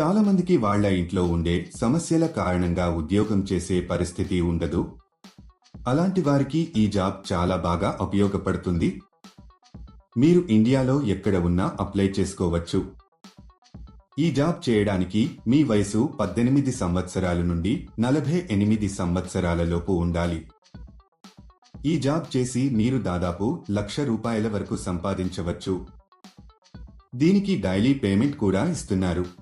చాలా మందికి వాళ్ళ ఇంట్లో ఉండే సమస్యల కారణంగా ఉద్యోగం చేసే పరిస్థితి ఉండదు. అలాంటి వారికి ఈ జాబ్ చాలా బాగా ఉపయోగపడుతుంది. మీరు ఇండియాలో ఎక్కడ ఉన్నా అప్లై చేసుకోవచ్చు. ఈ జాబ్ చేయడానికి మీ వయసు పద్దెనిమిది సంవత్సరాల నుండి నలభై ఎనిమిది సంవత్సరాలలోపు ఉండాలి. ఈ జాబ్ చేసి మీరు దాదాపు లక్ష రూపాయల వరకు సంపాదించవచ్చు. దీనికి డైలీ పేమెంట్ కూడా ఇస్తున్నారు.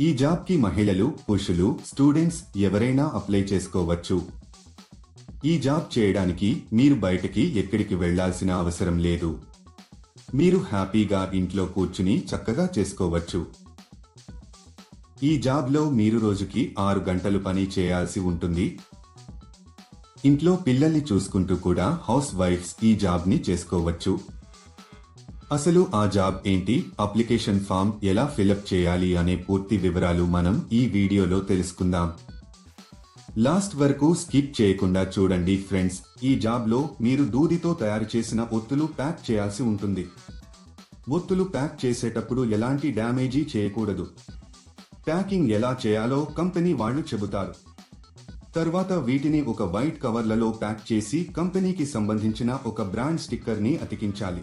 ఈ జాబ్కి మహిళలు పురుషులు స్టూడెంట్స్ ఎవరైనా అప్లై చేసుకోవచ్చు. ఈ జాబ్ చేయడానికి మీరు బయటకి ఎక్కడికి వెళ్ళాల్సిన అవసరం లేదు. మీరు హ్యాపీగా ఇంట్లో కూర్చుని చక్కగా చేసుకోవచ్చు. ఈ జాబ్లో మీరు రోజుకి ఆరు గంటలు పని చేయాల్సి ఉంటుంది. ఇంట్లో పిల్లల్ని చూసుకుంటూ కూడా హౌస్ వైఫ్స్ ఈ జాబ్ని చేసుకోవచ్చు. అసలు ఆ జాబ్ ఏంటి? అప్లికేషన్ ఫామ్ ఎలా ఫిలప్ చేయాలి అనే పూర్తి వివరాలు మనం ఈ వీడియోలో తెలుసుకుందాం. లాస్ట్ వరకు స్కిప్ చేయకుండా చూడండి ఫ్రెండ్స్. ఈ జాబ్లో మీరు దూదితో తయారు చేసిన ఒత్తులు ప్యాక్ చేయాల్సి ఉంటుంది. ఒత్తులు ప్యాక్ చేసేటప్పుడు ఎలాంటి డ్యామేజీ చేయకూడదు. ప్యాకింగ్ ఎలా చేయాలో కంపెనీ వాళ్ళు చెబుతారు. తర్వాత వీటిని ఒక వైట్ కవర్లలో ప్యాక్ చేసి కంపెనీకి సంబంధించిన ఒక బ్రాండ్ స్టిక్కర్ని అతికించాలి.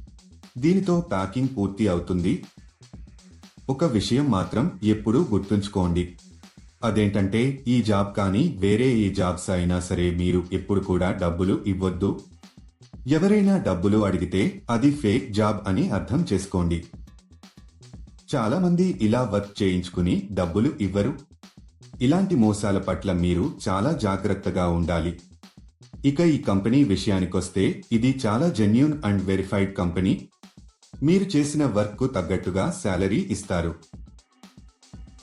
దీనితో ప్యాకింగ్ పూర్తి అవుతుంది. ఒక విషయం మాత్రం ఎప్పుడూ గుర్తుంచుకోండి. అదేంటంటే ఈ జాబ్ కానీ వేరే ఏ జాబ్స్ అయినా సరే మీరు ఎప్పుడు కూడా డబ్బులు ఇవ్వద్దు. ఎవరైనా డబ్బులు అడిగితే అది ఫేక్ జాబ్ అని అర్థం చేసుకోండి. చాలామంది ఇలా వర్క్ చేయించుకుని డబ్బులు ఇవ్వరు. ఇలాంటి మోసాల పట్ల మీరు చాలా జాగ్రత్తగా ఉండాలి. ఇక ఈ కంపెనీ విషయానికొస్తే ఇది చాలా జెన్యున్ అండ్ వెరిఫైడ్ కంపెనీ. మీరు చేసిన వర్క్కు తగ్గట్టుగా శాలరీ ఇస్తారు.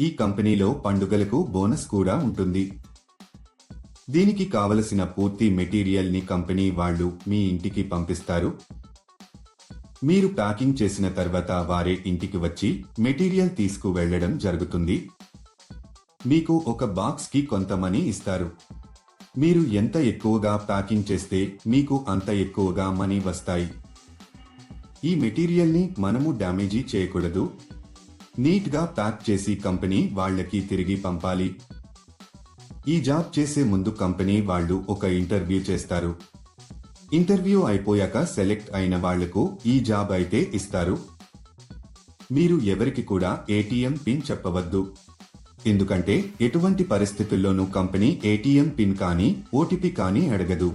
ఈ కంపెనీలో పండుగలకు బోనస్ కూడా ఉంటుంది. దీనికి కావలసిన పూర్తి మెటీరియల్ని కంపెనీ వాళ్ళు మీ ఇంటికి పంపిస్తారు. మీరు ప్యాకింగ్ చేసిన తర్వాత వారే ఇంటికి వచ్చి మెటీరియల్ తీసుకు వెళ్ళడం జరుగుతుంది. మీకు ఒక బాక్స్కి కొంత మనీ ఇస్తారు. మీరు ఎంత ఎక్కువగా ప్యాకింగ్ చేస్తే మీకు అంత ఎక్కువగా మనీ వస్తాయి. ఈ మెటీరియల్ని మనము డ్యామేజీ చేయకూడదు. నీట్గా ప్యాక్ చేసి కంపెనీ వాళ్ళకి తిరిగి పంపాలి. ఈ జాబ్ చేసే ముందు కంపెనీ వాళ్ళు ఒక ఇంటర్వ్యూ చేస్తారు. ఇంటర్వ్యూ అయిపోయాక సెలెక్ట్ అయిన వాళ్ళకు ఈ జాబ్ అయితే ఇస్తారు. మీరు ఎవరికి కూడా ఏటీఎం పిన్ చెప్పవద్దు. ఎందుకంటే ఎటువంటి పరిస్థితుల్లోనూ కంపెనీ ఏటీఎం పిన్ కానీ ఓటీపీ కానీ అడగదు.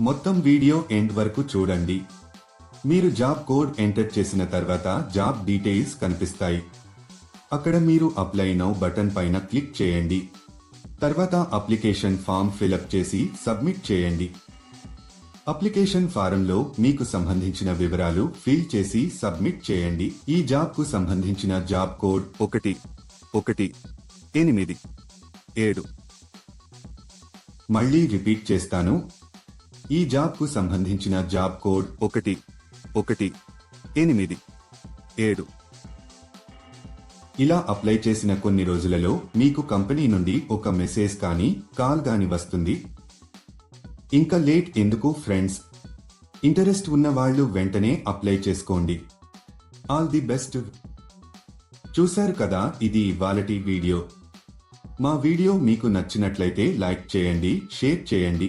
మొత్తం వీడియో ఎండ్ వరకు చూడండి. మీరు జాబ్ కోడ్ ఎంటర్ చేసిన తర్వాత జాబ్ డీటెయిల్స్ కనిపిస్తాయి. అక్కడ మీరు అప్లై నౌ బటన్ పైన క్లిక్ చేయండి. తర్వాత అప్లికేషన్ ఫామ్ ఫిలప్ చేసి సబ్మిట్ చేయండి. అప్లికేషన్ ఫారంలో మీకు సంబంధించిన వివరాలు ఫిల్ చేసి సబ్మిట్ చేయండి. ఈ జాబ్కు సంబంధించిన జాబ్ కోడ్ ఒకటి ఒకటి ఎనిమిది ఏడు. మళ్ళీ రిపీట్ చేస్తాను. ఈ జాబ్కు సంబంధించిన జాబ్ కోడ్ ఒకటి ఒకటి ఎనిమిది ఏడు. ఇలా అప్లై చేసిన కొన్ని రోజులలో మీకు కంపెనీ నుండి ఒక మెసేజ్ కానీ కాల్ గాని వస్తుంది. ఇంకా లేట్ ఎందుకు ఫ్రెండ్స్? ఇంటరెస్ట్ ఉన్న వాళ్ళు వెంటనే అప్లై చేసుకోండి. All the best. చూశారు కదా ఇది ఇవాళటి వీడియో. మా వీడియో మీకు నచ్చినట్లయితే లైక్ చేయండి షేర్ చేయండి.